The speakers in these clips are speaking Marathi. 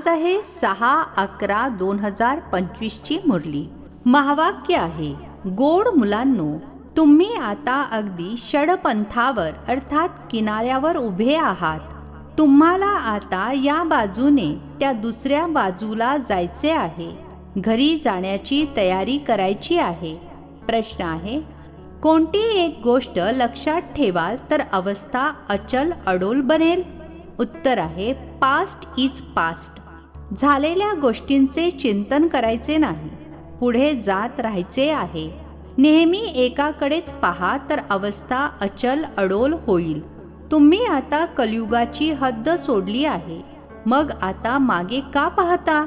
आज आहे सहा अकरा दोन हजार पंचवीसची मुरली. महावाक्य आहे गोड मुलांनो तुम्ही आता अगदी षडपंथावर अर्थात किनाऱ्यावर उभे आहात. तुम्हाला आता या बाजूने त्या दुसऱ्या बाजूला जायचे आहे. घरी जाण्याची तयारी करायची आहे. प्रश्न आहे कोणती एक गोष्ट लक्षात ठेवाल तर अवस्था अचल अडोल बनेल? उत्तर आहे पास्ट इज पास्ट झालेल्या गोष्टींचे चिंतन करायचे नाही. पुढे जात राहायचे आहे. नेहमी एकाकडेच पहा तर अवस्था अचल अडोल होईल. तुम्ही आता कलियुगाची हद्द सोडली आहे. मग आता मागे का पाहता?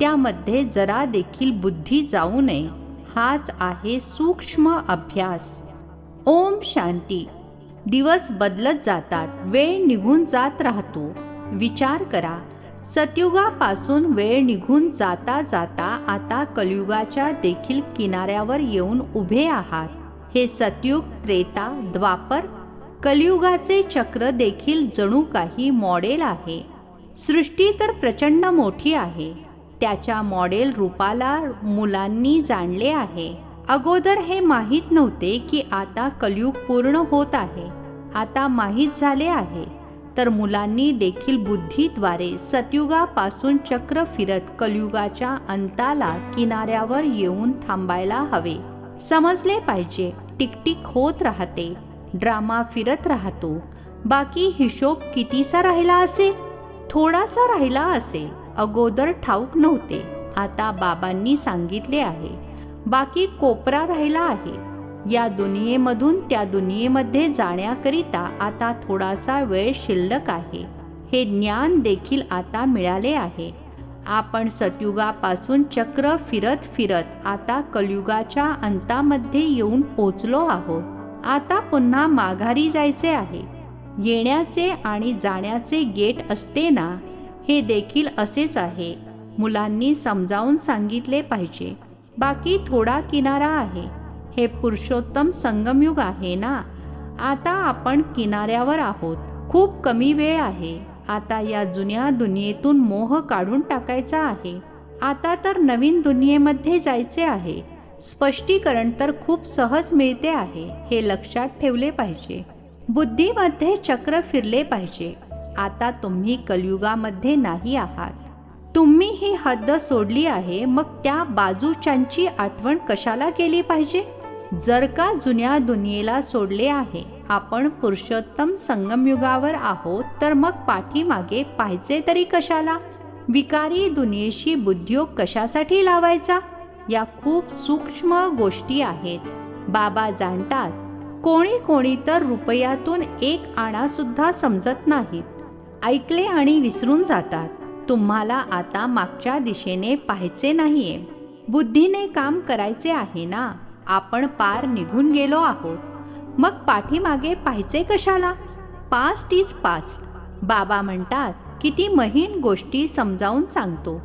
त्यामध्ये जरा देखील बुद्धी जाऊ नये. हाच आहे सूक्ष्म अभ्यास. ओम शांती. दिवस बदलत जातात. वेळ निघून जात राहतो. विचार करा. सतयुगापासून वेळ निघून जाता जाता आता कलियुगाच्या देखील किनाऱ्यावर येऊन उभे आहात. हे सतयुग त्रेता द्वापर कलियुगाचे चक्र देखील जणू काही मॉडेल आहे. सृष्टी तर प्रचंड मोठी आहे. त्याच्या मॉडेल रूपाला मुलांनी जाणले आहे. अगोदर हे माहीत नव्हते की आता कलियुग पूर्ण होत आहे. आता माहीत झाले आहे. तर मुलांनी देखील बुद्धीद्वारे सतयुगापासून चक्र फिरत कलयुगाच्या अंताला किनाऱ्यावर येऊन थांबायला हवे. समजले पाहिजे. टिकटिक होत राहते. ड्रामा फिरत राहतो. बाकी हिशोब कितीसा राहिला असेल थोडासा राहिला असेल अगोदर ठाऊक नव्हते. आता बाबांनी सांगितले आहे. बाकी कोपरा राहिला आहे. या दुनियेमधून त्या दुनियेमध्ये जाण्याकरिता आता थोडासा वेळ शिल्लक आहे. हे ज्ञान देखील आता मिळाले आहे. आपण सतयुगापासून चक्र फिरत फिरत आता कलयुगाच्या अंतामध्ये येऊन पोचलो आहोत. आता पुन्हा माघारी जायचे आहे. येण्याचे आणि जाण्याचे गेट असते ना हे देखील असेच आहे. मुलांनी समजावून सांगितले पाहिजे. बाकी थोडा किनारा आहे. हे पुरुषोत्तम संगमयुग आहे ना? आता आपण किनाऱ्यावर आहोत. खूप कमी वेळ आहे. आता या जुन्या दुनियेतून मोह काढून टाकायचा आहे. आता तर नवीन दुनियेमध्ये जायचे आहे. स्पष्टीकरण तर खूप सहज मिळते आहे हे लक्षात ठेवले पाहिजे. बुद्धीमध्ये चक्र फिरले पाहिजे. आता तुम्ही कलयुगामध्ये नाही आहात. तुम्ही ही हद्द सोडली आहे मग त्या बाजूच्यांची आठवण कशाला केली पाहिजे? जर का जुन्या दुनियेला सोडले आहे आपण पुरुषोत्तम संगमयुगावर आहोत तर मग पाठीमागे पाहायचे तरी कशाला? विकारी दुनियेशी बुद्धियोग कशासाठी लावायचा? या खूप सूक्ष्म गोष्टी आहेत. बाबा जाणतात कोणी कोणी तर रुपयातून एक आणा सुद्धा समजत नाहीत. ऐकले आणि विसरून जातात. तुम्हाला आता मागच्या दिशेने पाहायचे नाहीये. बुद्धीने काम करायचे आहे ना? आपण पार निघून गेलो आहोत. मग पाठीमागे पाहायचे कशाला? पास्ट इज पास्ट बाबा म्हणतात किती महीन गोष्टी समजावून सांगतो.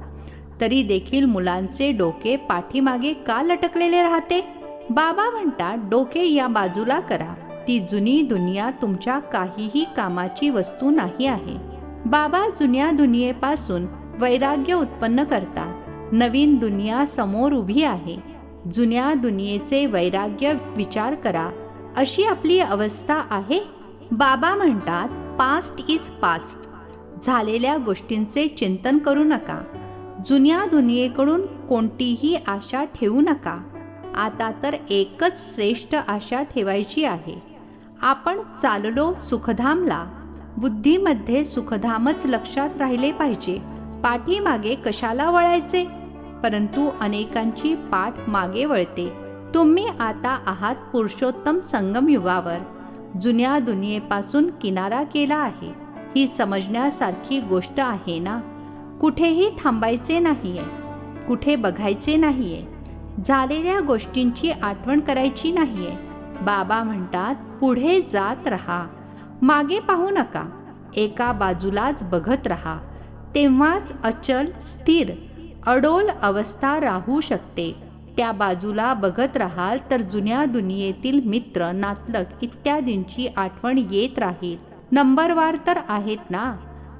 तरी देखील मुलांचे डोके पाठीमागे का लटकलेले राहते? बाबा म्हणतात डोके या बाजूला करा. ती जुनी दुनिया तुमच्या काहीही कामाची वस्तू नाही आहे. बाबा जुन्या दुनियेपासून वैराग्य उत्पन्न करतात. नवीन दुनिया समोर उभी आहे. जुन्या दुनियेचे वैराग्य विचार करा. अशी आपली अवस्था आहे. बाबा म्हणतात पास्ट इज पास्ट झालेल्या गोष्टींचे चिंतन करू नका. जुन्या दुनियेकडून कोणतीही आशा ठेवू नका. आता तर एकच श्रेष्ठ आशा ठेवायची आहे. आपण चाललो सुखधामला. बुद्धीमध्ये सुखधामच लक्षात राहिले पाहिजे. पाठीमागे कशाला वळायचे? परंतु अनेकांची पाठ मागे वळते. तुम्ही आता आहात पुरुषोत्तम संगम युगावर. जुन्या दुनियेपासून किनारा केला आहे. ही समजण्यासारखी गोष्ट आहे ना? कुठेही थांबायचे नाहीये. कुठे बघायचे नाहीये. झालेल्या गोष्टींची आठवण करायची नाहीये. बाबा म्हणतात पुढे जात राहा. मागे पाहू नका. एका बाजूलाच बघत राहा. तेव्हाच अचल स्थिर अडोल अवस्था राहू शकते. त्या बाजूला बघत राहाल तर जुन्या दुनियेतील मित्र नातलग इत्यादींची आठवण येत राहील. नंबरवार तर आहेत ना?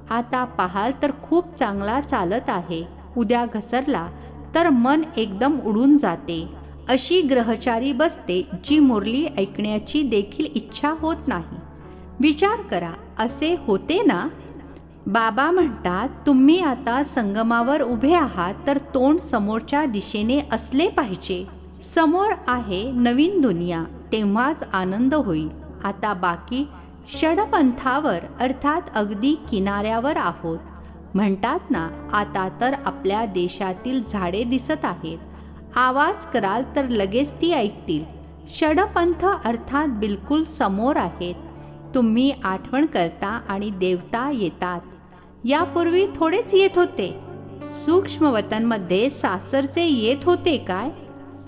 आता पाहाल तर खूप चांगला चालत आहे. उद्या घसरला तर मन एकदम उडून जाते. अशी ग्रहचारी बसते जी मुरली ऐकण्याची देखील इच्छा होत नाही. विचार करा असे होते ना? बाबा म्हणतात तुम्ही आता संगमावर उभे आहात तर तोंड समोरच्या दिशेने असले पाहिजे. समोर आहे नवीन दुनिया तेव्हाच आनंद होईल. आता बाकी षडपंथावर अर्थात अगदी किनाऱ्यावर आहोत. म्हणतात ना आता तर आपल्या देशातील झाडे दिसत आहेत. आवाज कराल तर लगेच ती ऐकतील. षडपंथ अर्थात बिलकुल समोर आहेत. तुम्ही आठवण करता आणि देवता येतात. यापूर्वी थोडेच येत होते. सूक्ष्म वतनमध्ये सासरचे येत होते काय?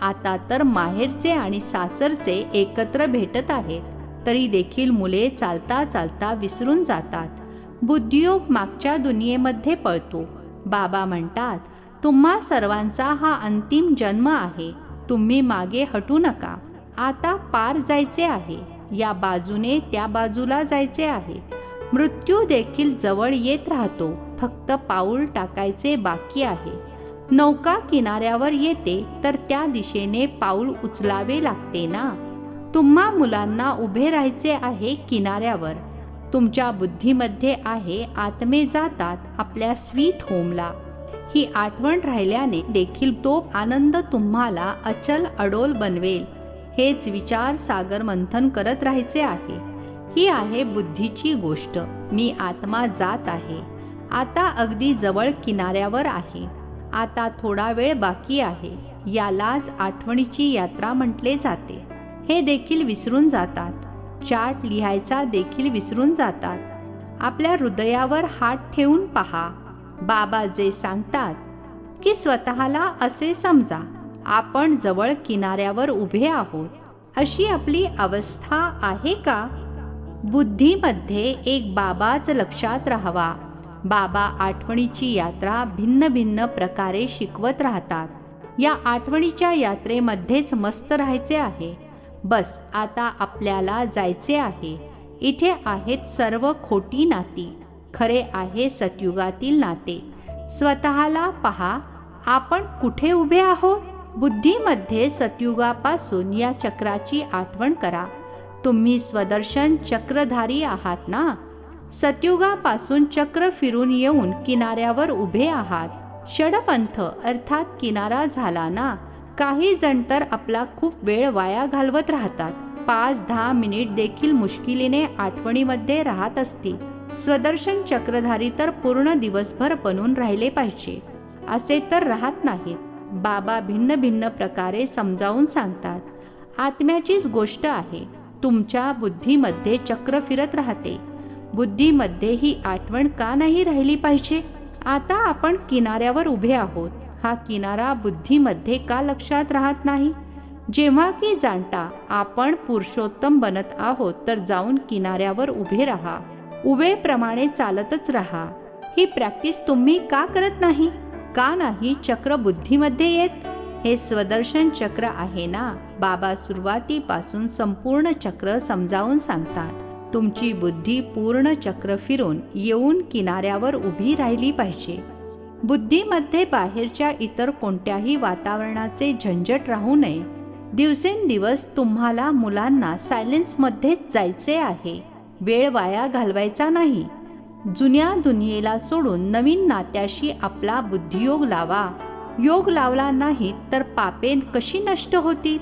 आता तर माहेरचे आणि सासरचे एकत्र भेटत आहेत. तरी देखील मुले चालता चालता विसरून जातात. बुद्धियोग मागच्या दुनियेमध्ये पळतो. बाबा म्हणतात तुम्हा सर्वांचा हा अंतिम जन्म आहे. तुम्ही मागे हटू नका. आता पार जायचे आहे. या बाजूने त्या बाजूला जायचे आहे. मृत्यू देखील जवळ येत राहतो. फक्त पाऊल टाकायचे बाकी आहे. नौका किनाऱ्यावर येते तर त्या दिशेने पाऊल उचलावे लागते ना? तुम्हा मुलांना उभे राहायचे आहे किनाऱ्यावर. तुमच्या बुद्धीमध्ये आहे आत्मे जातात आपल्या स्वीट होमला. ही आठवण राहिल्याने देखील तो आनंद तुम्हाला अचल अडोल बनवेल. हेच विचार सागर मंथन करत राहायचे आहे. ही आहे बुद्धीची गोष्ट. मी आत्मा जात आहे. आता अगदी जवळ किनाऱ्यावर आहे. आता थोडा वेळ बाकी आहे. यालाच आठवणीची यात्रा म्हटले जाते. हे देखील विसरून जातात. चार्ट लिहायचा देखील विसरून जातात. आपल्या हृदयावर हात ठेवून पहा. बाबा जे सांगतात की स्वतःला असे समजा. आपण जवळ किनाऱ्यावर उभे आहोत. अशी आपली अवस्था आहे का? बुद्धीमध्ये एक बाबाच लक्षात राहावा. बाबा आठवणीची यात्रा भिन्न भिन्न प्रकारे शिकवत राहतात. या आठवणीच्या यात्रेमध्येच मस्त राहायचे आहे. बस आता आपल्याला जायचे आहे. इथे आहेत सर्व खोटी नाती. खरे आहे सतयुगातील नाते. स्वतःला पहा आपण कुठे उभे आहोत? बुद्धीमध्ये सतयुगापासून या चक्राची आठवण करा. तुम्ही स्वदर्शन चक्रधारी आहात ना? सतयुगापासून चक्र फिरून येऊन किनाऱ्यावर उभे आहात. षडपंथ अर्थात किनारा झाला ना? काही जण तर आपला खूप वेळ वाया घालवत राहतात. पाच दहा मिनिट देखील मुश्किलीने आठवणीमध्ये राहत असतील. स्वदर्शन चक्रधारी तर पूर्ण दिवसभर बनून राहिले पाहिजे. असे तर राहत नाहीत. बाबा भिन्न भिन्न प्रकारे समजावून सांगतात. आत्म्याचीच गोष्ट आहे. तुमच्या बुद्धीमध्ये चक्र फिरत राहते. बुद्धीमध्ये ही आठवण का नाही राहिली पाहिजे? आता आपण किनाऱ्यावर उभे आहोत. हा किनारा बुद्धीमध्ये का लक्षात राहत नाही? जेव्हा की जाणता आपण पुरुषोत्तम बनत आहोत तर जाऊन किनाऱ्यावर उभे राहा. उभेप्रमाणे चालतच राहा. ही प्रॅक्टिस तुम्ही का करत नाही? का नाही चक्र बुद्धीमध्ये येत? हे स्वदर्शन चक्र आहे ना? बाबा सुरुवातीपासून संपूर्ण चक्र समजावून सांगतात. तुमची बुद्धी पूर्ण चक्र फिरून येऊन किनाऱ्यावर उभी राहिली पाहिजे. बुद्धीमध्ये बाहेरच्या इतर कोणत्याही वातावरणाचे झंझट राहू नये. दिवसेंदिवस तुम्हाला मुलांना सायलेन्समध्येच जायचे आहे. वेळ वाया घालवायचा नाही. जुन्या दुनियेला सोडून नवीन नात्याशी आपला बुद्धियोग लावा. योग लावला नाही तर पापे कशी नष्ट होतील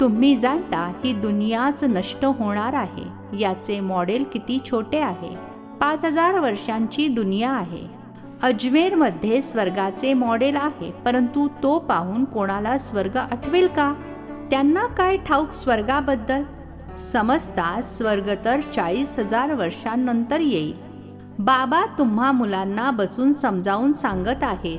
तुम्ही जाणता ही दुनियाच नष्ट होणार आहे याचे मॉडेल किती छोटे आहे? पाच हजार वर्षांची दुनिया आहे. अजमेरमध्ये स्वर्गाचे मॉडेल आहे परंतु तो पाहून कोणाला स्वर्ग आठवेल का? त्यांना काय ठाऊक स्वर्गाबद्दल? समजता स्वर्ग तर चाळीस हजार वर्षांनंतर येईल. बाबा तुम्हा मुलांना बसून समजावून सांगत आहेत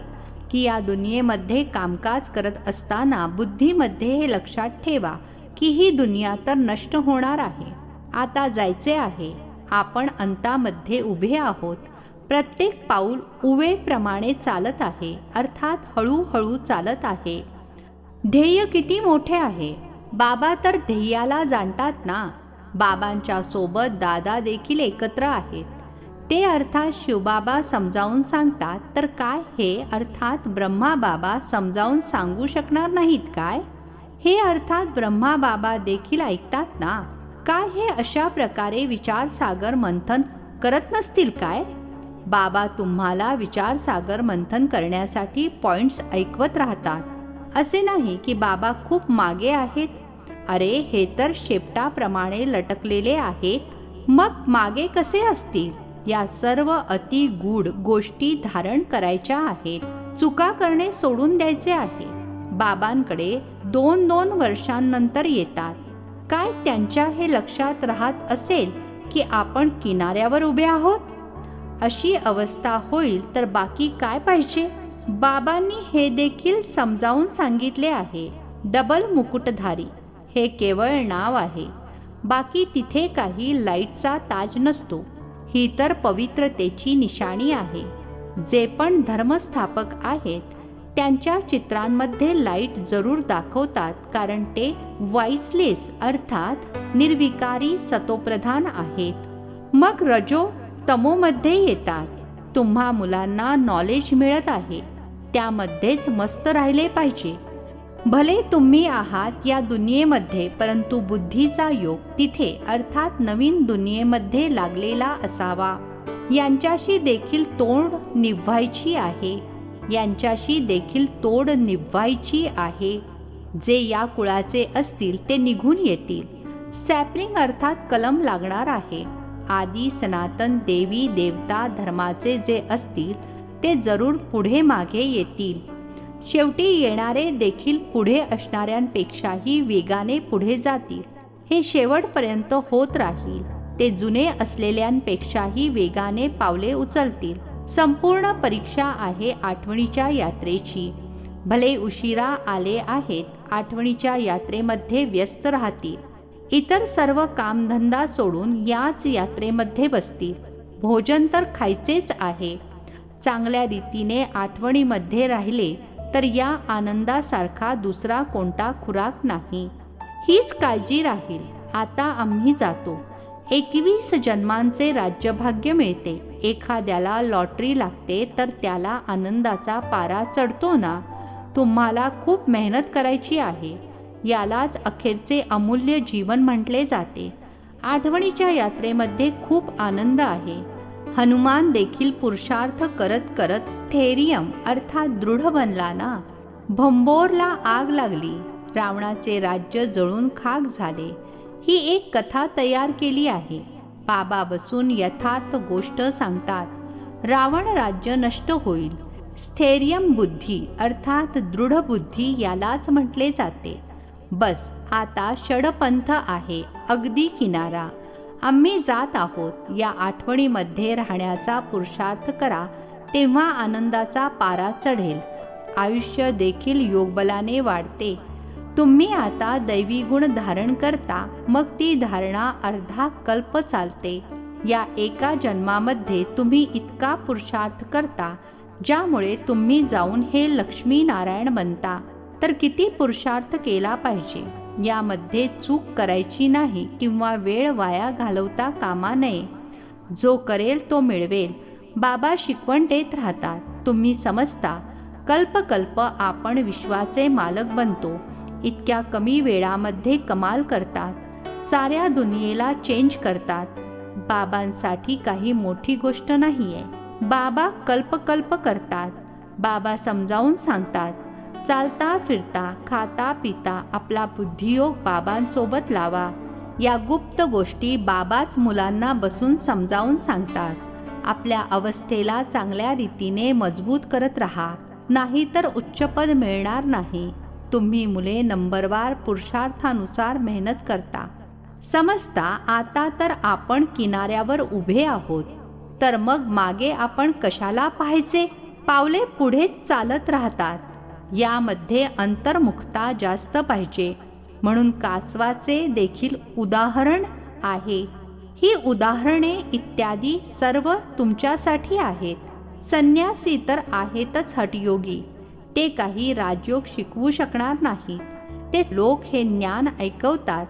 की या दुनियेमध्ये कामकाज करत असताना बुद्धीमध्ये हे लक्षात ठेवा की ही दुनिया तर नष्ट होणार आहे. आता जायचे आहे. आपण अंतामध्ये उभे आहोत. प्रत्येक पाऊल उवेप्रमाणे चालत आहे. अर्थात हळूहळू चालत आहे. ध्येय किती मोठे आहे? बाबा तर ध्येयाला जाणतात ना? बाबांच्या सोबत दादा देखील एकत्र आहेत. ते अर्थात शिवबाबा समजावून सांगतात तर काय हे अर्थात ब्रह्माबाबा समजावून सांगू शकणार नाहीत काय? हे अर्थात ब्रह्माबाबा देखील ऐकतात ना? काय हे अशा प्रकारे विचारसागर मंथन करत नसतील काय? बाबा तुम्हाला विचारसागर मंथन करण्यासाठी पॉइंट्स ऐकवत राहतात. असे नाही की बाबा खूप मागे आहेत. अरे हे तर शेपटाप्रमाणे लटकलेले आहेत. मग मागे कसे असतील? या सर्व अति गूढ गोष्टी धारण करायच्या आहेत. चुका करणे सोडून द्यायचे आहे. बाबांकडे दोन दोन वर्षांनंतर येतात. काय त्यांच्या हे लक्षात राहत असेल की आपण किनाऱ्यावर उभे आहोत? अशी अवस्था होईल तर बाकी काय पाहिजे? बाबांनी हे देखील समजावून सांगितले आहे. डबल मुकुटधारी हे केवळ नाव आहे. बाकी तिथे काही लाईटचा ताज नसतो. ही तर पवित्रतेची निशाणी आहे. जे पण धर्मस्थापक आहेत त्यांच्या चित्रांमध्ये लाइट जरूर दाखवतात कारण ते वाईसलेस अर्थात निर्विकारी सतोप्रधान आहेत. मग रजो तमोमध्ये येतात. तुम्हा मुलांना नॉलेज मिळत आहे. त्यामध्येच मस्त राहिले पाहिजे. भले तुम्ही आहात या दुनियेमध्ये परंतु बुद्धीचा योग तिथे अर्थात नवीन दुनियेमध्ये लागलेला असावा. यांच्याशी देखील तोड निभवायची आहे. यांच्याशी देखील तोड निभवायची आहे. जे या कुळाचे असतील ते निघून येतील. सॅपलिंग अर्थात कलम लागणार आहे. आदी सनातन देवी देवता धर्माचे जे असतील ते जरूर पुढे मागे येतील. शेवटी येणारे देखील पुढे असणाऱ्यांपेक्षाही वेगाने पुढे जातील. हे शेवटपर्यंत होत राहील. ते जुने असलेल्यांपेक्षाही वेगाने पावले उचलतील. संपूर्ण परीक्षा आहे आठवणीच्या यात्रेची. भले उशिरा आले आहेत आठवणीच्या यात्रेमध्ये व्यस्त राहतील. इतर सर्व कामधंदा सोडून याच यात्रेमध्ये बसतील. भोजन तर खायचेच आहे. चांगल्या रीतीने आठवणीमध्ये राहिले तर या आनंदासारखा दुसरा कोणता खुराक नाही. हीच काळजी राहील. आता आम्ही जातो. एकवीस जन्मांचे राज्यभाग्य मिळते. एखाद्याला लॉटरी लागते तर त्याला आनंदाचा पारा चढतो ना? तुम्हाला खूप मेहनत करायची आहे. यालाच अखेरचे अमूल्य जीवन म्हटले जाते. आठवणीच्या यात्रेमध्ये खूप आनंद आहे. हनुमान देखील पुरुषार्थ करत करत स्थैर्यम अर्थात दृढ बनला ना? भंबोरला आग लागली. रावणाचे राज्य जळून खाक झाले. ही एक कथा तयार केली आहे. बाबा बसून यथार्थ गोष्ट सांगतात. रावण राज्य नष्ट होईल. स्थैर्यम बुद्धी अर्थात दृढ बुद्धी यालाच म्हटले जाते. बस आता षडपंथ आहे. अगदी किनारा. आम्ही जात आहोत या आठवणीमध्ये राहण्याचा पुरुषार्थ करा तेव्हा आनंदाचा पारा चढेल. आयुष्य देखील योगबलाने वाढते. तुम्ही आता दैवी गुण धारण करता मग ती धारणा अर्धा कल्प चालते. या एका जन्मामध्ये तुम्ही इतका पुरुषार्थ करता ज्यामुळे तुम्ही जाऊन हे लक्ष्मी नारायण बनता. तर किती पुरुषार्थ केला पाहिजे? यामध्ये चूक करायची नाही किंवा वेळ वाया घालवता कामा नये. जो करेल तो मिळवेल. बाबा शिकवण देत राहतात. तुम्ही समजता. कल्पकल्प आपण विश्वाचे मालक बनतो. इतक्या कमी वेळामध्ये कमाल करतात. साऱ्या दुनियेला चेंज करतात. बाबांसाठी काही मोठी गोष्ट नाही आहे बाबा कल्पकल्प करतात. बाबा समजावून सांगतात. चालता फिरता खाता पिता आपला बुद्धियोग बाबांसोबत लावा. या गुप्त गोष्टी बाबाच मुलांना बसून समजावून सांगतात. आपल्या अवस्थेला चांगल्या रीतीने मजबूत करत राहा. नाहीतर उच्चपद मिळणार नाही. तुम्ही मुले नंबरवार पुरुषार्थानुसार मेहनत करता. समजता आता तर आपण किनाऱ्यावर उभे आहोत. तर मग मागे आपण कशाला पाहायचे? पावले पुढेच चालत राहतात. यामध्ये अंतर्मुखता जास्त पाहिजे. म्हणून कासवाचे देखील उदाहरण आहे. ही उदाहरणे इत्यादी सर्व तुमच्यासाठी आहेत. संन्यासी तर आहेतच हटयोगी ते काही राजयोग शिकवू शकणार नाही. ते लोक हे ज्ञान ऐकवतात.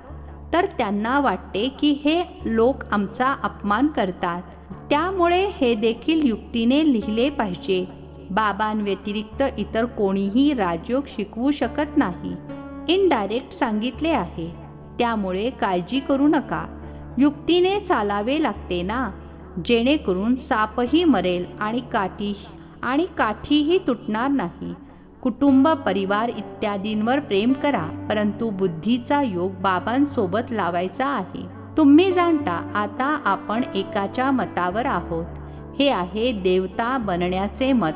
तर त्यांना वाटते की हे लोक आमचा अपमान करतात. त्यामुळे हे देखील युक्तीने लिहिले पाहिजे. बाबांव्यतिरिक्त इतर कोणीही राजयोग शिकवू शकत नाही. इनडायरेक्ट सांगितले आहे. त्यामुळे काळजी करू नका. युक्तीने चालावे लागते ना? जेणेकरून सापही मरेल आणि काठी आणि काठीही तुटणार नाही. कुटुंब परिवार इत्यादींवर प्रेम करा परंतु बुद्धीचा योग बाबांसोबत लावायचा आहे. तुम्ही जाणता आता आपण एकाच्या मतावर आहोत. हे आहे देवता बनण्याचे मत.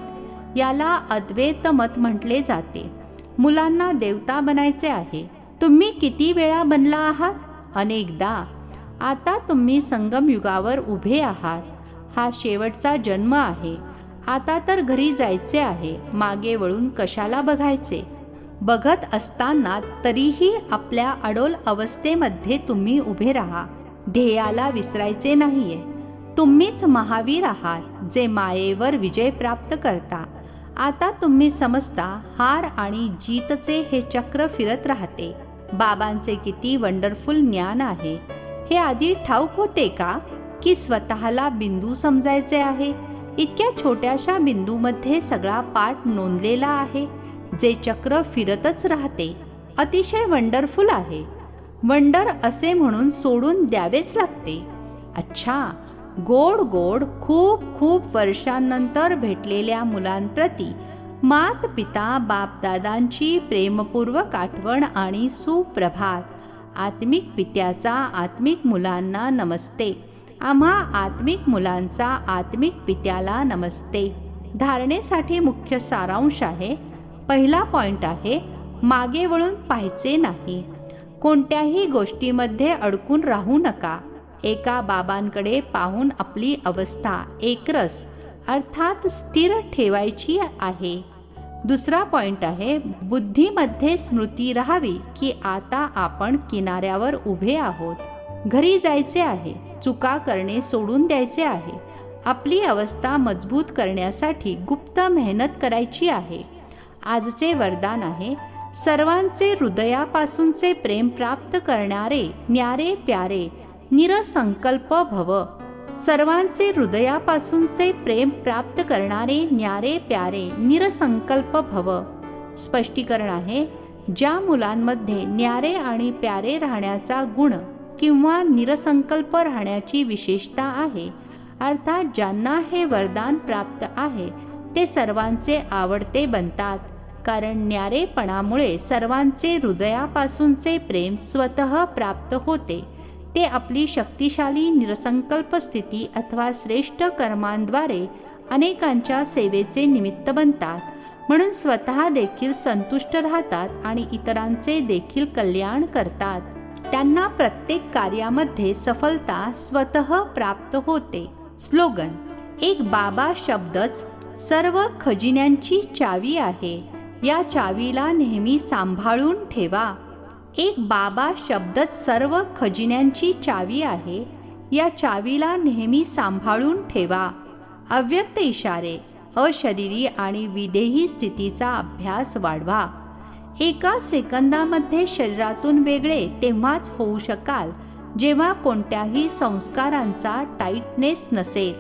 याला अद्वैत मत म्हटले जाते. मुलांना देवता बनायचे आहे. तुम्ही किती वेळा बनला आहात? अनेकदा. आता तुम्ही संगम युगावर उभे आहात. हा शेवटचा जन्म आहे. आता तर घरी जायचे आहे. मागे वळून कशाला बघायचे? बघत असताना तरीही आपल्या अडोल अवस्थेमध्ये तुम्ही उभे राहा. ध्येयाला विसरायचे नाहीये. तुम्हीच महावीर आहात जे मायेवर विजय प्राप्त करता. आता तुम्ही समजता हार आणि जीतचे हे चक्र फिरत राहते. बाबांचे किती वंडरफुल ज्ञान आहे. हे आधी ठाऊक होते का? की स्वतःला बिंदू समजायचे आहे. इतक्या छोट्याशा बिंदूमध्ये सगळा पाठ नोंदलेला आहे जे चक्र फिरतच राहते. अतिशय वंडरफुल आहे. वंडर असे म्हणून सोडून द्यावेच लागते. अच्छा गोड गोड खूप खूप वर्षांनंतर भेटलेल्या मुलांप्रती मात पिता बापदादांची प्रेमपूर्वक आठवण आणि सुप्रभात. आत्मिक पित्याचा आत्मिक मुलांना नमस्ते. आम्हा आत्मिक मुलांचा आत्मिक पित्याला नमस्ते. धारणेसाठी मुख्य सारांश आहे. पहिला पॉइंट आहे मागे वळून पाहायचे नाही. कोणत्याही गोष्टीमध्ये अडकून राहू नका. एका बाबांकडे पाहून आपली अवस्था एकरस अर्थात स्थिर ठेवायची आहे. दुसरा पॉइंट आहे बुद्धीमध्ये स्मृती राहावी की आता आपण किनाऱ्यावर उभे आहोत. घरी जायचे आहे चुका करणे सोडून द्यायचे आहे. आपली अवस्था मजबूत करण्यासाठी गुप्त मेहनत करायची आहे. आजचे वरदान आहे सर्वांचे हृदयापासूनचे प्रेम प्राप्त करणारे न्यारे प्यारे निरसंकल्प भव. सर्वांचे हृदयापासूनचे प्रेम प्राप्त करणारे न्यारे प्यारे निरसंकल्प भव. स्पष्टीकरण आहे ज्या मुलांमध्ये न्यारे आणि प्यारे राहण्याचा गुण किंवा निरसंकल्प राहण्याची विशेषता आहे अर्थात ज्यांना हे वरदान प्राप्त आहे ते सर्वांचे आवडते बनतात कारण न्यारेपणामुळे सर्वांचे हृदयापासूनचे प्रेम स्वतः प्राप्त होते. ते आपली शक्तिशाली निरसंकल्प स्थिती अथवा श्रेष्ठ कर्मांद्वारे अनेकांच्या सेवेचे निमित्त बनतात. म्हणून स्वतः देखील संतुष्ट राहतात आणि इतरांचे देखील कल्याण करतात. त्यांना प्रत्येक कार्यामध्ये सफलता स्वतः प्राप्त होते. स्लोगन एक बाबा शब्दच सर्व खजिन्यांची चावी आहे. या चावीला नेहमी सांभाळून ठेवा. एक बाबा शब्दच सर्व खजिन्यांची चावी आहे या चावीला नेहमी सांभाळून ठेवा. अव्यक्त इशारे अशरीरी आणि विदेही स्थितीचा अभ्यास वाढवा. एका सेकंदामध्ये शरीरातून वेगळे तेव्हाच होऊ शकाल जेव्हा कोणत्याही संस्कारांचा टाईटनेस नसेल.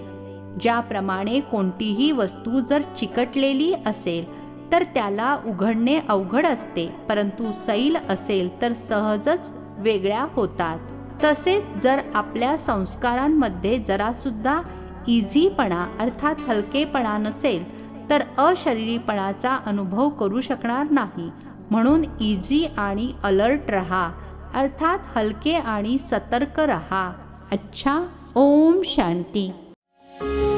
ज्याप्रमाणे कोणतीही वस्तू जर चिकटलेली असेल तर त्याला उघडणे अवघड असते परंतु सैल असेल तर सहजच वेगळ्या होतात. तसेच जर आपल्या संस्कारांमध्ये जरासुद्धा इझीपणा अर्थात हलकेपणा नसेल तर अशरीरीपणाचा अनुभव करू शकणार नाही. म्हणून इझी आणि अलर्ट रहा अर्थात हलके आणि सतर्क रहा. अच्छा ओम शांती.